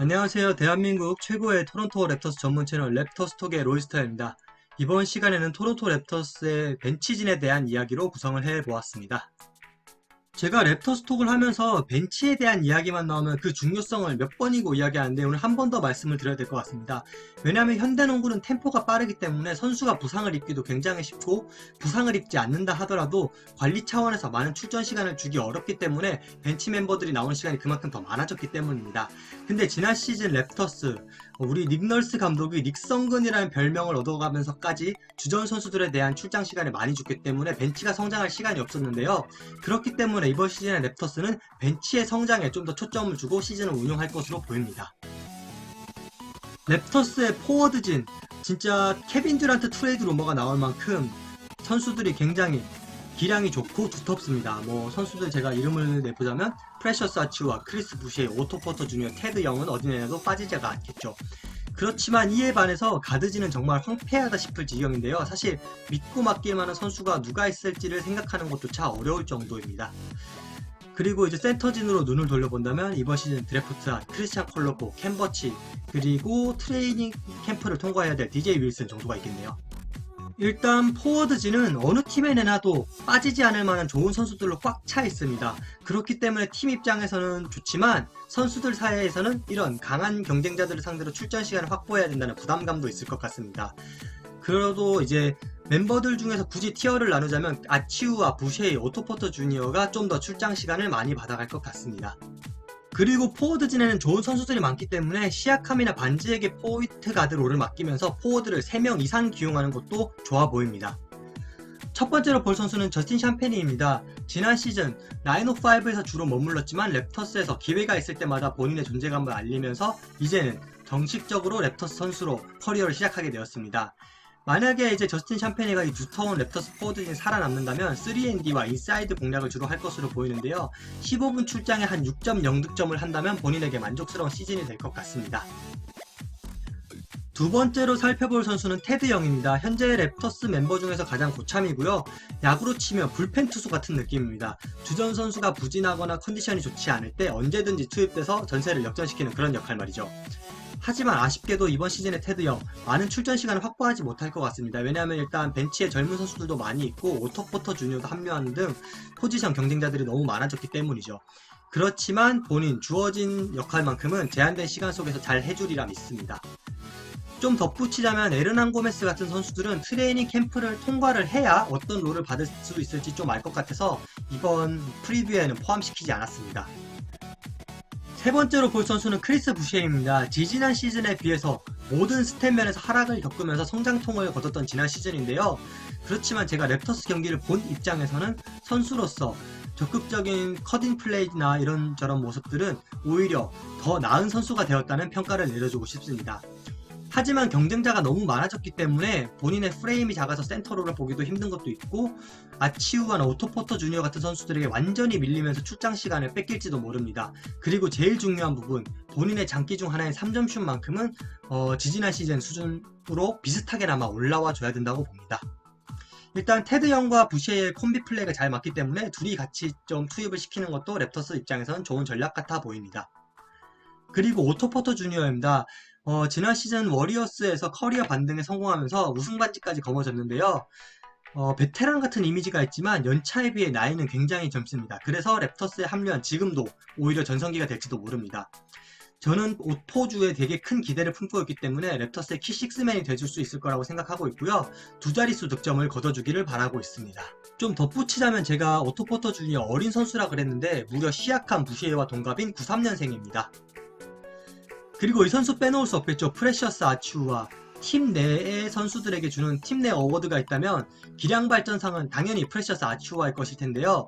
안녕하세요. 대한민국 최고의 토론토 랩터스 전문 채널 랩터스톡의 로이스터입니다. 이번 시간에는 토론토 랩터스의 벤치진에 대한 이야기로 구성을 해보았습니다. 제가 랩터스 톡을 하면서 벤치에 대한 이야기만 나오면 그 중요성을 몇 번이고 이야기하는데 오늘 한 번 더 말씀을 드려야 될 것 같습니다. 왜냐하면 현대농구는 템포가 빠르기 때문에 선수가 부상을 입기도 굉장히 쉽고 부상을 입지 않는다 하더라도 관리 차원에서 많은 출전 시간을 주기 어렵기 때문에 벤치 멤버들이 나오는 시간이 그만큼 더 많아졌기 때문입니다. 근데 지난 시즌 랩터스 우리 닉널스 감독이 닉성근이라는 별명을 얻어가면서까지 주전 선수들에 대한 출장 시간을 많이 줬기 때문에 벤치가 성장할 시간이 없었는데요. 그렇기 때문에 이번 시즌의 랩터스는 벤치의 성장에 좀 더 초점을 주고 시즌을 운영할 것으로 보입니다. 랩터스의 포워드진 진짜 케빈 듀란트 트레이드 루머가 나올 만큼 선수들이 굉장히 기량이 좋고 두텁습니다. 뭐 선수들 제가 이름을 내보자면 프레셔스 아치와 크리스 부시에 오토 포터 주니어 테드 영은 어디 내놔도 빠지지가 않겠죠. 그렇지만 이에 반해서 가드지는 정말 황폐하다 싶을 지경인데요. 사실 믿고 맡길 만한 선수가 누가 있을지를 생각하는 것조차 어려울 정도입니다. 그리고 이제 센터진으로 눈을 돌려본다면 이번 시즌 드래프트한 크리스찬 콜로코, 캠버치 그리고 트레이닝 캠프를 통과해야 될 DJ 윌슨 정도가 있겠네요. 일단 포워드진은 어느 팀에 내놔도 빠지지 않을 만한 좋은 선수들로 꽉 차 있습니다. 그렇기 때문에 팀 입장에서는 좋지만 선수들 사이에서는 이런 강한 경쟁자들을 상대로 출전 시간을 확보해야 된다는 부담감도 있을 것 같습니다. 그래도 이제 멤버들 중에서 굳이 티어를 나누자면 아치우와 부쉐이, 오토포터 주니어가 좀 더 출장 시간을 많이 받아갈 것 같습니다. 그리고 포워드진에는 좋은 선수들이 많기 때문에 시아캄이나 반지에게 포인트 가드 롤을 맡기면서 포워드를 3명 이상 기용하는 것도 좋아 보입니다. 첫 번째로 볼 선수는 저스틴 샴페니입니다. 지난 시즌 라인5에서 주로 머물렀지만 랩터스에서 기회가 있을 때마다 본인의 존재감을 알리면서 이제는 정식적으로 랩터스 선수로 커리어를 시작하게 되었습니다. 만약에 이제 저스틴 샴페니가 이 두터운 랩터스 포워드진이 살아남는다면 3&D와 인사이드 공략을 주로 할 것으로 보이는데요. 15분 출장에 한 6.0득점을 한다면 본인에게 만족스러운 시즌이 될 것 같습니다. 두 번째로 살펴볼 선수는 테드 영입니다. 현재 랩터스 멤버 중에서 가장 고참이고요. 야구로 치면 불펜 투수 같은 느낌입니다. 주전 선수가 부진하거나 컨디션이 좋지 않을 때 언제든지 투입돼서 전세를 역전시키는 그런 역할 말이죠. 하지만 아쉽게도 이번 시즌의 테드 영 많은 출전 시간을 확보하지 못할 것 같습니다. 왜냐하면 일단 벤치에 젊은 선수들도 많이 있고 오토포터 주니어도 합류하는 등 포지션 경쟁자들이 너무 많아졌기 때문이죠. 그렇지만 본인 주어진 역할만큼은 제한된 시간 속에서 잘 해주리라 믿습니다. 좀 덧붙이자면 에르난 고메스 같은 선수들은 트레이닝 캠프를 통과를 해야 어떤 롤을 받을 수 있을지 좀 알 것 같아서 이번 프리뷰에는 포함시키지 않았습니다. 세 번째로 볼 선수는 크리스 부시에입니다. 지지난 시즌에 비해서 모든 스탯면에서 하락을 겪으면서 성장통을 거뒀던 지난 시즌인데요. 그렇지만 제가 랩터스 경기를 본 입장에서는 선수로서 적극적인 커딩 플레이나 이런 저런 모습들은 오히려 더 나은 선수가 되었다는 평가를 내려주고 싶습니다. 하지만 경쟁자가 너무 많아졌기 때문에 본인의 프레임이 작아서 센터로를 보기도 힘든 것도 있고 아치우와나 오토포터 주니어 같은 선수들에게 완전히 밀리면서 출장 시간을 뺏길지도 모릅니다. 그리고 제일 중요한 부분 본인의 장기 중 하나인 3점슛만큼은 어, 지지난 시즌 수준으로 비슷하게나마 올라와 줘야 된다고 봅니다. 일단 테드 형과 부시의 콤비 플레이가 잘 맞기 때문에 둘이 같이 좀 투입을 시키는 것도 랩터스 입장에서는 좋은 전략 같아 보입니다. 그리고 오토포터 주니어입니다. 어, 지난 시즌 워리어스에서 커리어 반등에 성공하면서 우승 반지까지 거머졌는데요. 어, 베테랑 같은 이미지가 있지만 연차에 비해 나이는 굉장히 젊습니다. 그래서 랩터스에 합류한 지금도 오히려 전성기가 될지도 모릅니다. 저는 오토주에 되게 큰 기대를 품고 있기 때문에 랩터스의 키식스맨이 돼줄 수 있을 거라고 생각하고 있고요. 두 자릿수 득점을 거둬주기를 바라고 있습니다. 좀 덧붙이자면 제가 오토포터 주니어 어린 선수라 그랬는데 무려 시약한 부시에와 동갑인 93년생입니다. 그리고 이 선수 빼놓을 수 없겠죠. 프레셔스 아츄와 팀 내의 선수들에게 주는 팀 내 어워드가 있다면 기량 발전상은 당연히 프레셔스 아츄와일 것일 텐데요.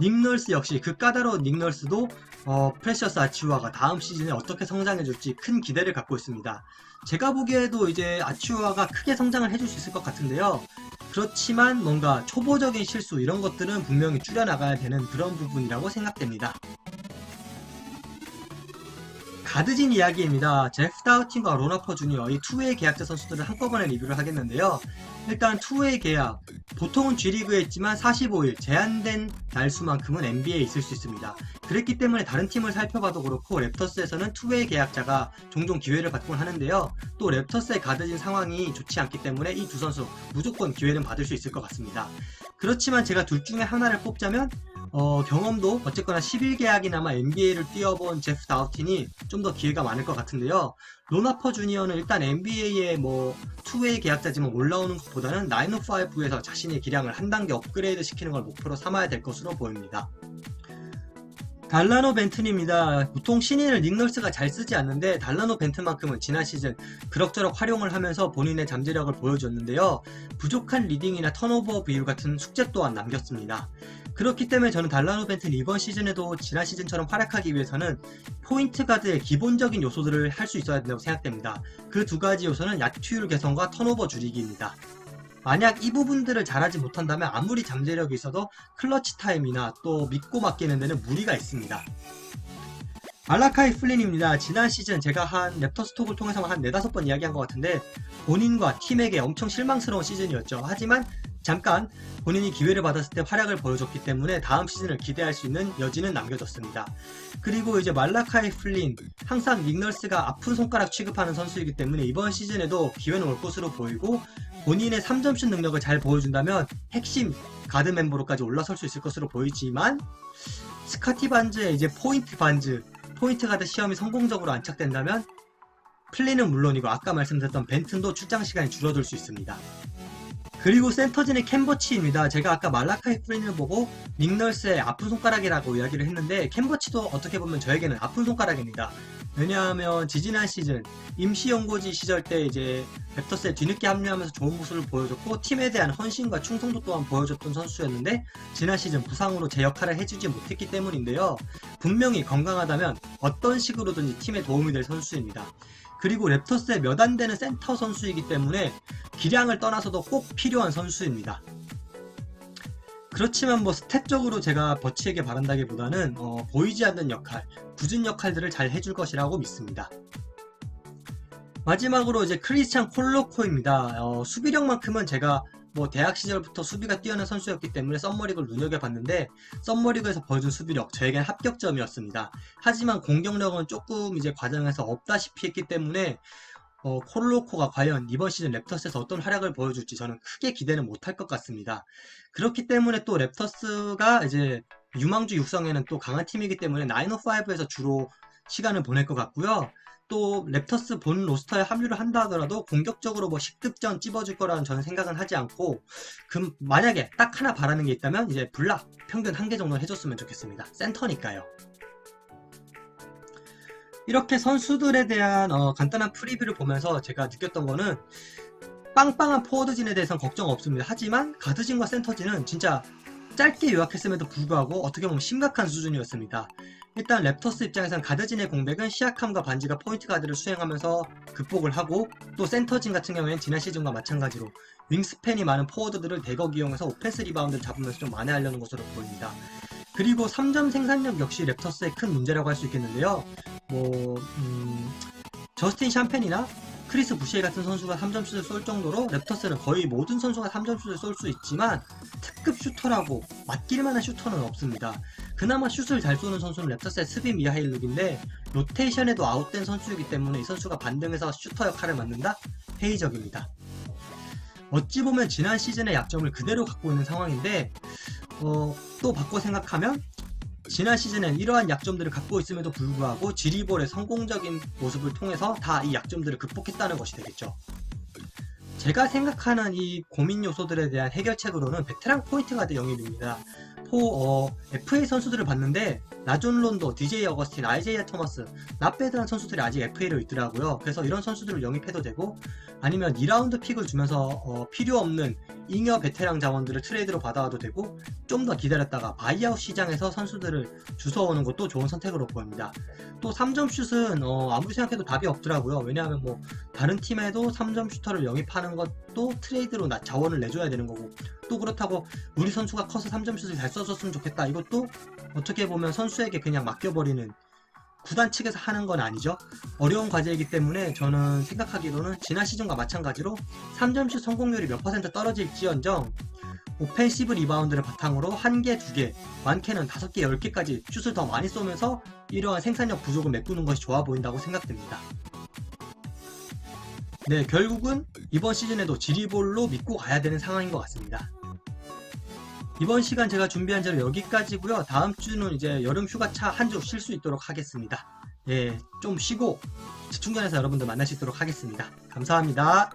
닉널스 역시 그 까다로운 닉널스도 어, 프레셔스 아치우아가 다음 시즌에 어떻게 성장해줄지 큰 기대를 갖고 있습니다. 제가 보기에도 이제 아치우아가 크게 성장을 해줄 수 있을 것 같은데요. 그렇지만 뭔가 초보적인 실수 이런 것들은 분명히 줄여나가야 되는 그런 부분이라고 생각됩니다. 가드진 이야기입니다. 제프 다우틴과 로나퍼 주니어 이 투웨이 계약자 선수들을 한꺼번에 리뷰를 하겠는데요. 일단 투웨이 계약 보통은 G리그에 있지만 45일 제한된 날수만큼은 NBA에 있을 수 있습니다. 그랬기 때문에 다른 팀을 살펴봐도 그렇고 랩터스에서는 투웨이 계약자가 종종 기회를 받곤 하는데요. 또 랩터스의 가드진 상황이 좋지 않기 때문에 이 두 선수 무조건 기회는 받을 수 있을 것 같습니다. 그렇지만 제가 둘 중에 하나를 뽑자면 어, 경험도 어쨌거나 11계약이나마 NBA를 뛰어본 제프 다우틴이 좀 더 기회가 많을 것 같은데요. 로나퍼 주니어는 일단 NBA의 뭐 투웨이 계약자지만 올라오는 것보다는 905에서 자신의 기량을 한 단계 업그레이드 시키는 걸 목표로 삼아야 될 것으로 보입니다. 달라노 벤튼입니다. 보통 신인을 닉널스가 잘 쓰지 않는데 달라노 벤튼만큼은 지난 시즌 그럭저럭 활용을 하면서 본인의 잠재력을 보여줬는데요. 부족한 리딩이나 턴오버 비율 같은 숙제 또한 남겼습니다. 그렇기 때문에 저는 달라노 벤튼 이번 시즌에도 지난 시즌처럼 활약하기 위해서는 포인트 가드의 기본적인 요소들을 할 수 있어야 된다고 생각됩니다. 그 두 가지 요소는 야투율 개선과 턴오버 줄이기입니다. 만약 이 부분들을 잘하지 못한다면 아무리 잠재력이 있어도 클러치 타임이나 또 믿고 맡기는 데는 무리가 있습니다. 알라카이 플린입니다. 지난 시즌 제가 한 랩터 스 톡을 통해서 한 4, 5번 이야기한 것 같은데 본인과 팀에게 엄청 실망스러운 시즌이었죠. 하지만 잠깐 본인이 기회를 받았을 때 활약을 보여줬기 때문에 다음 시즌을 기대할 수 있는 여지는 남겨졌습니다. 그리고 이제 말라카이 플린 항상 닉널스가 아픈 손가락 취급하는 선수이기 때문에 이번 시즌에도 기회는 올 것으로 보이고 본인의 3점슛 능력을 잘 보여준다면 핵심 가드 멤버로까지 올라설 수 있을 것으로 보이지만 스카티 반즈의 이제 포인트 반즈 포인트 가드 시험이 성공적으로 안착된다면 플린은 물론이고 아까 말씀드렸던 벤튼도 출장 시간이 줄어들 수 있습니다. 그리고 센터진의 캔버치입니다. 제가 아까 말라카이 플린을 보고 닉널스의 아픈 손가락이라고 이야기를 했는데 캔버치도 어떻게 보면 저에게는 아픈 손가락입니다. 왜냐하면 지지난 시즌 임시연고지 시절 때 이제 랩터스에 뒤늦게 합류하면서 좋은 모습을 보여줬고 팀에 대한 헌신과 충성도 또한 보여줬던 선수였는데 지난 시즌 부상으로 제 역할을 해주지 못했기 때문인데요. 분명히 건강하다면 어떤 식으로든지 팀에 도움이 될 선수입니다. 그리고 랩터스의 몇 안 되는 센터 선수이기 때문에 기량을 떠나서도 꼭 필요한 선수입니다. 그렇지만 뭐 스탯적으로 제가 버치에게 바란다기보다는 어, 보이지 않는 역할, 굳은 역할들을 잘 해줄 것이라고 믿습니다. 마지막으로 이제 크리스찬 콜로코입니다. 어, 수비력만큼은 제가 뭐 대학 시절부터 수비가 뛰어난 선수였기 때문에 썸머리그를 눈여겨봤는데 썸머리그에서 보여준 수비력 저에겐 합격점이었습니다. 하지만 공격력은 조금 이제 과정에서 없다시피 했기 때문에 어, 콜로코가 과연 이번 시즌 랩터스에서 어떤 활약을 보여줄지 저는 크게 기대는 못할 것 같습니다. 그렇기 때문에 또 랩터스가 이제 유망주 육성에는 또 강한 팀이기 때문에 905에서 주로 시간을 보낼 것 같고요. 또 랩터스 본 로스터에 합류를 한다 하더라도 공격적으로 뭐 10득점 찝어줄 거라는 저는 생각은 하지 않고 그 만약에 딱 하나 바라는 게 있다면 이제 블락 평균 한 개 정도 해줬으면 좋겠습니다. 센터니까요. 이렇게 선수들에 대한 어, 간단한 프리뷰를 보면서 제가 느꼈던 거는 빵빵한 포워드진에 대해서는 걱정 없습니다. 하지만 가드진과 센터진은 진짜 짧게 요약했음에도 불구하고 어떻게 보면 심각한 수준이었습니다. 일단 랩터스 입장에선 가드진의 공백은 시약함과 반지가 포인트 가드를 수행하면서 극복을 하고 또 센터진 같은 경우에는 지난 시즌과 마찬가지로 윙스팬이 많은 포워드들을 대거 이용해서 오펜스 리바운드를 잡으면서 좀 만회하려는 것으로 보입니다. 그리고 3점 생산력 역시 랩터스의 큰 문제라고 할 수 있겠는데요. 뭐 음, 저스틴 샴펜이나 크리스 부시에 같은 선수가 3점슛을 쏠 정도로 랩터스는 거의 모든 선수가 3점슛을 쏠 수 있지만 특급 슈터라고 맡길 만한 슈터는 없습니다. 그나마 슛을 잘 쏘는 선수는 랩터스의 스비 미하일룩인데 로테이션에도 아웃된 선수이기 때문에 이 선수가 반등해서 슈터 역할을 맡는다? 회의적입니다. 어찌 보면 지난 시즌의 약점을 그대로 갖고 있는 상황인데 어, 또 바꿔 생각하면 지난 시즌엔 이러한 약점들을 갖고 있음에도 불구하고 지리볼의 성공적인 모습을 통해서 다 이 약점들을 극복했다는 것이 되겠죠. 제가 생각하는 이 고민 요소들에 대한 해결책으로는 베테랑 포인트 가드 영입입니다. 포, 어, FA 선수들을 봤는데 나존 론도, DJ 어거스틴, 아이제이아 토마스, 나베드한 선수들이 아직 FA로 있더라고요. 그래서 이런 선수들을 영입해도 되고 아니면 2라운드 픽을 주면서 어, 필요 없는 잉여 베테랑 자원들을 트레이드로 받아와도 되고 좀 더 기다렸다가 바이아웃 시장에서 선수들을 주워오는 것도 좋은 선택으로 보입니다. 또 3점 슛은 어, 아무리 생각해도 답이 없더라고요. 왜냐하면 뭐 다른 팀에도 3점 슈터를 영입하는 것도 트레이드로 나- 자원을 내줘야 되는 거고 또 그렇다고 우리 선수가 커서 3점 슛을 잘 써줬으면 좋겠다. 이것도 어떻게 보면 선수에게 그냥 맡겨버리는 구단 측에서 하는 건 아니죠. 어려운 과제이기 때문에 저는 생각하기로는 지난 시즌과 마찬가지로 3점슛 성공률이 몇 퍼센트 떨어질지언정 오펜시브 리바운드를 바탕으로 한 개, 두 개, 많게는 다섯 개, 열 개까지 슛을 더 많이 쏘면서 이러한 생산력 부족을 메꾸는 것이 좋아 보인다고 생각됩니다. 네, 결국은 이번 시즌에도 지리볼로 믿고 가야 되는 상황인 것 같습니다. 이번 시간 제가 준비한 자료 여기까지고요. 다음 주는 이제 여름 휴가차 한 주 쉴 수 있도록 하겠습니다. 예, 좀 쉬고 집중전에서 여러분들 있도록 하겠습니다. 감사합니다.